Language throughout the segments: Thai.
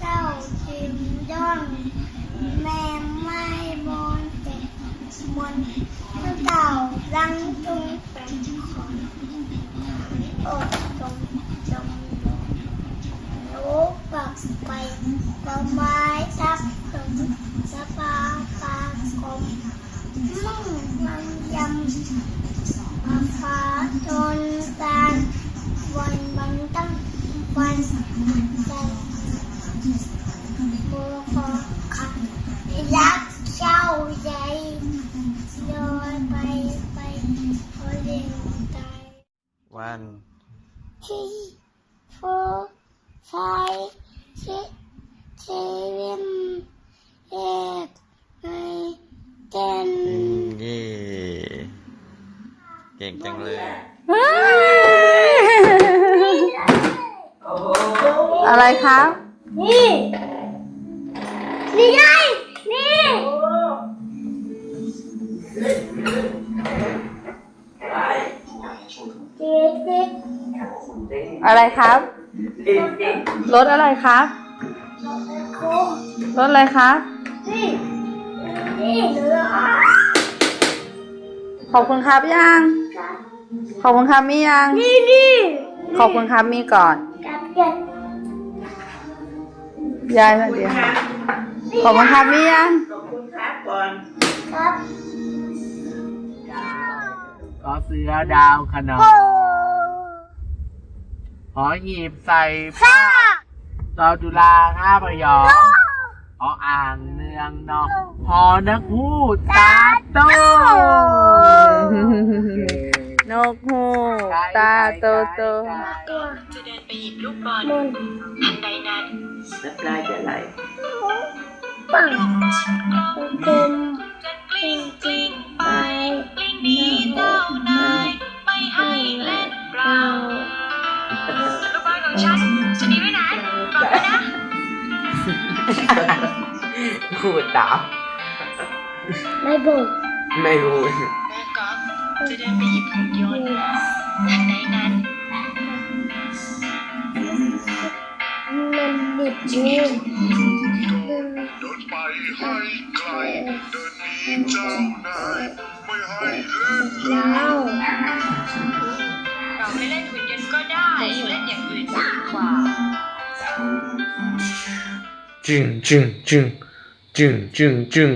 เจ้าจิมย่องแม่ไม่บนแต่มนเต่ารังจุงเป็นคนอกจงจงรู้ปักไปก็ไม้ทับถึงสปานปากลมมุ่งมันยำมาฟ้าจนตานวันบังตั้งวันใจ วัน three, four, five, six, seven, eight, nine, ten. เย่เก่งจังเลย อะไรครับ นี่ นี่ไง นี่เจ็ดสิบ อะไรครับรถอะไรครับโค้รถอะไรครับนี่นี่เหลือขอบคุณครับยัง ขอบคุณครับมียัง นี่นี่ขอบคุณครับมีก่อนกับเจ็ดยายสวัสดีค่ะขอบคุณครับมียังครับก็เสือดาวขนองโอ้ หอหีบใส่ผ้าตอจุฬาห้าประยองหออ่างเนืองนองหอนักพูดตาโตนกฮูกตาโตโตตัวจะเดินไปหยิบลูกบอลมนทันใดนั้นน้ำลายจะไหลปังกลม trai Sẽ đi với này Còn nữa đó. Ngu tạo Mày buồn. Mày buồn. Có Tôi đang bị dịp thằng rồi Thằng này nè. Mình bị buồn. Đốt bay hay cài Đơn đi trao này Mày hay lên lào ไปหยิบหุ่นยนต์ทันใดนั้นมันดิบนิ้วเดินไปให้ไกลเดินหนีเจ้านายไม่ให้เล่นแล้วเราไม่เล่นหุ่นยนต์ก็ได้ เล่นอย่างอื่นดีกว่า จึงจึงจึงจึงจึงจึง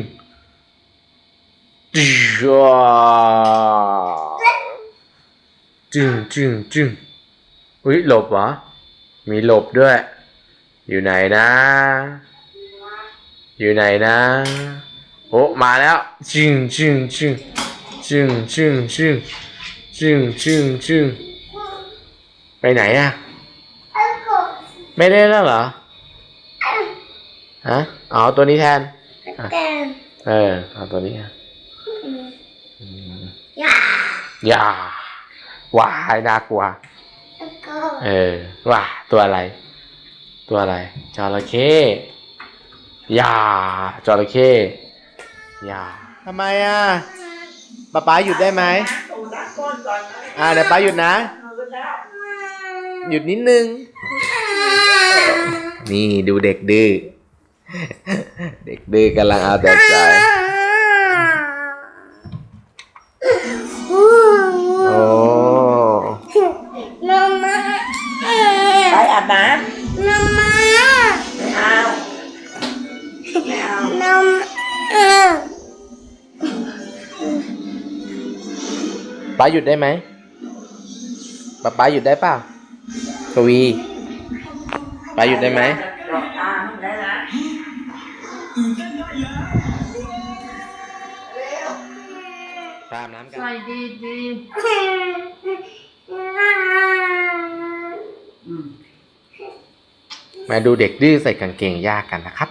จ้าจึงจึงจึงอุ้ยหลบเหรอมีหลบด้วย อยู่ไหนนะ อยู่ไหนนะ โอ้มาแล้วจึงจึงจึงจึงจึงจึงจึงจึงจึง ไปไหนอะไม่ได้แล้วเหรอฮะเอาตัวนี้แทนแต่เออเอาตัวนี้อะยาอย่าว้ายน่ากลัวแล้วก็เออว้าตัวอะไร ตัวอะไรจระเข้อย่าจระเข้อย่าทำไมอะป๊าป๊าหยุดได้ไหมอ่าเดี๋ยวป๊าหยุดนะ หยุดนิดนึง นี่ดูเด็กดื้อ เด็กดื้อกำลังเอาแต่ใจ โอ้น้ำมาไปอาบน้น้ำมาำไม่เอาไม่เอาน้ำเออป๊าหยุดได้ไหมป๊าป๊าหยุดได้เปล่า กวีป๊าหยุดได้ไหมหลอกตาได้นะตามน้ำกัน ใส่ดีดีมาดูเด็กดื้อใส่กางเกงยากกันนะครับ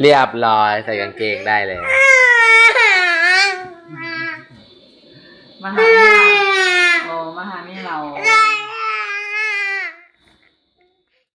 เรียบร้อยใส่กางเกงได้เลย มาหาแม่เราโอ้มาหาแม่เราได้